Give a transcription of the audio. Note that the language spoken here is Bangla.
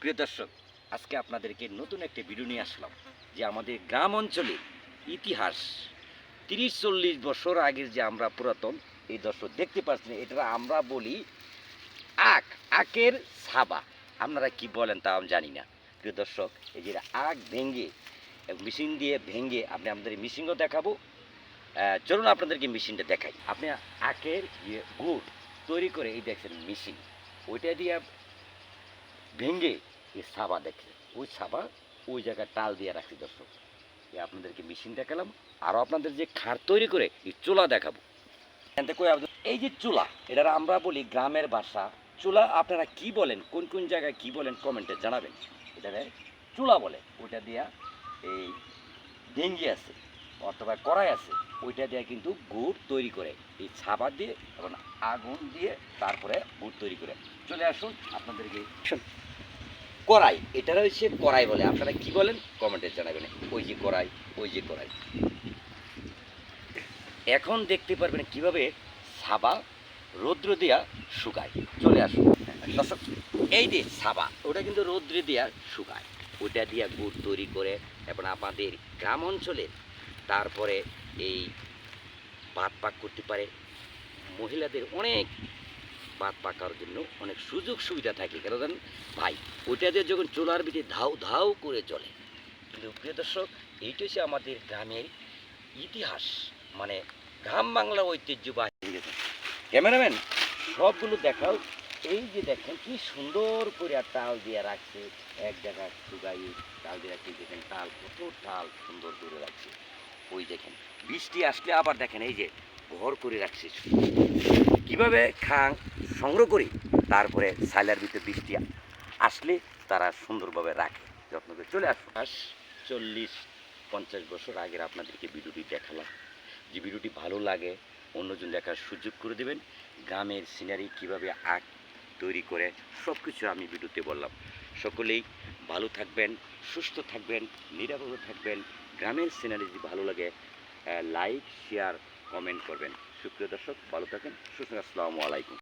প্রিয় দর্শক, আজকে আপনাদেরকে নতুন একটি ভিডিও নিয়ে আসলাম, যে আমাদের গ্রাম অঞ্চলে ইতিহাস তিরিশ চল্লিশ বছর আগের যে আমরা পুরাতন, এই দর্শক দেখতে পাচ্ছেন, এটা আমরা বলি আখ, আখের সাবা আপনারা কি বলেন তা আমি জানি না। প্রিয় দর্শক, এই যে আখ ভেঙে মেশিন দিয়ে ভেঙে আপনি আমাদের মেশিনও দেখাবো। চলুন আপনাদেরকে মেশিনটা দেখাই। আপনি আখের গুড় তৈরি করে, এই দেখছেন মেশিন ওইটা দিয়ে ভেঙে এই সাবা দেখে। ওই সাবা ওই জায়গায় টাল দিয়ে রাখছি দর্শক। এই আপনাদেরকে মেশিন দেখালাম। আরও আপনাদের যে খাট তৈরি করে এই চুলা দেখাবো। এই যে চুলা এটা আমরা বলি গ্রামের ভাষা চুলা আপনারা কি বলেন? কোন কোন জায়গায় কি বলেন? কমেন্টে জানাবেন। এটাকে চুলা বলে। ওইটা দিয়া এই ডেঙ্গি আছে অথবা কড়াই আছে, ওইটা দিয়ে কিন্তু গুড় তৈরি করে। এই ছাবা দিয়ে এবং আগুন দিয়ে তারপরে গুড় তৈরি করে। চলে আসুন আপনাদেরকে কড়াই এটা হচ্ছে কড়াই বলে। আপনারা কি বলেন? কমেন্টে জানাবেন। ওই যে কড়াই ওই যে কড়াই এখন দেখতে পারবেন কীভাবে সাবা রৌদ্র দিয়া শুকায়। চলে আসুন। দর্শক, এই যে সাবা, ওটা কিন্তু রৌদ্রে দিয়া শুকায়। ওইটা দিয়া গুড় তৈরি করে এবং আমাদের গ্রাম অঞ্চলে তারপরে এই ভাত পাক করতে পারে। মহিলাদের অনেক ভাত পাকার জন্য অনেক সুযোগ সুবিধা থাকে। কেন জানেন? ভাই, ওইটা দিয়ে যখন চুলার ভিতরে ধাউ ধাউ করে চলে। কিন্তু প্রিয় দর্শক, এইটা হচ্ছে আমাদের গ্রামের ইতিহাস। মানে গ্রাম বাংলার ঐতিহ্যবাহী ক্যামেরাম্যান, সবগুলো দেখাও। এই যে দেখেন, কি সুন্দর করে আর তাল দিয়ে রাখছে। এক জায়গায় শুকাই, তাল দিয়ে রাখছে। দেখেন, তাল কত তাল সুন্দর করে রাখছে। ওই দেখেন, বৃষ্টি আসলে আবার দেখেন, এই যে ঘর করে রাখছে। কীভাবে? খাং সংগ্রহ করি, তারপরে সাইলার ভিতরে বৃষ্টি আসলে তারা সুন্দরভাবে রাখে, যত্ন করে। চলে আসুন। আস চল্লিশ, পঞ্চাশ বছর আগের আপনাদেরকে ভিডিওটি দেখালাম। যে ভিডিওটি ভালো লাগে, অন্যজন দেখার সুযোগ করে দেবেন। গ্রামের সিনারি কীভাবে আঁক, তৈরি করে সব কিছু আমি ভিডিওতে বললাম। সকলেই ভালো থাকবেন, সুস্থ থাকবেন, নিরাপদে থাকবেন। গ্রামের সিনারি যদি ভালো লাগে লাইক শেয়ার কমেন্ট করবেন। সুপ্রিয় দর্শক, ভালো থাকেন, সুস্থ আসসালামু আলাইকুম।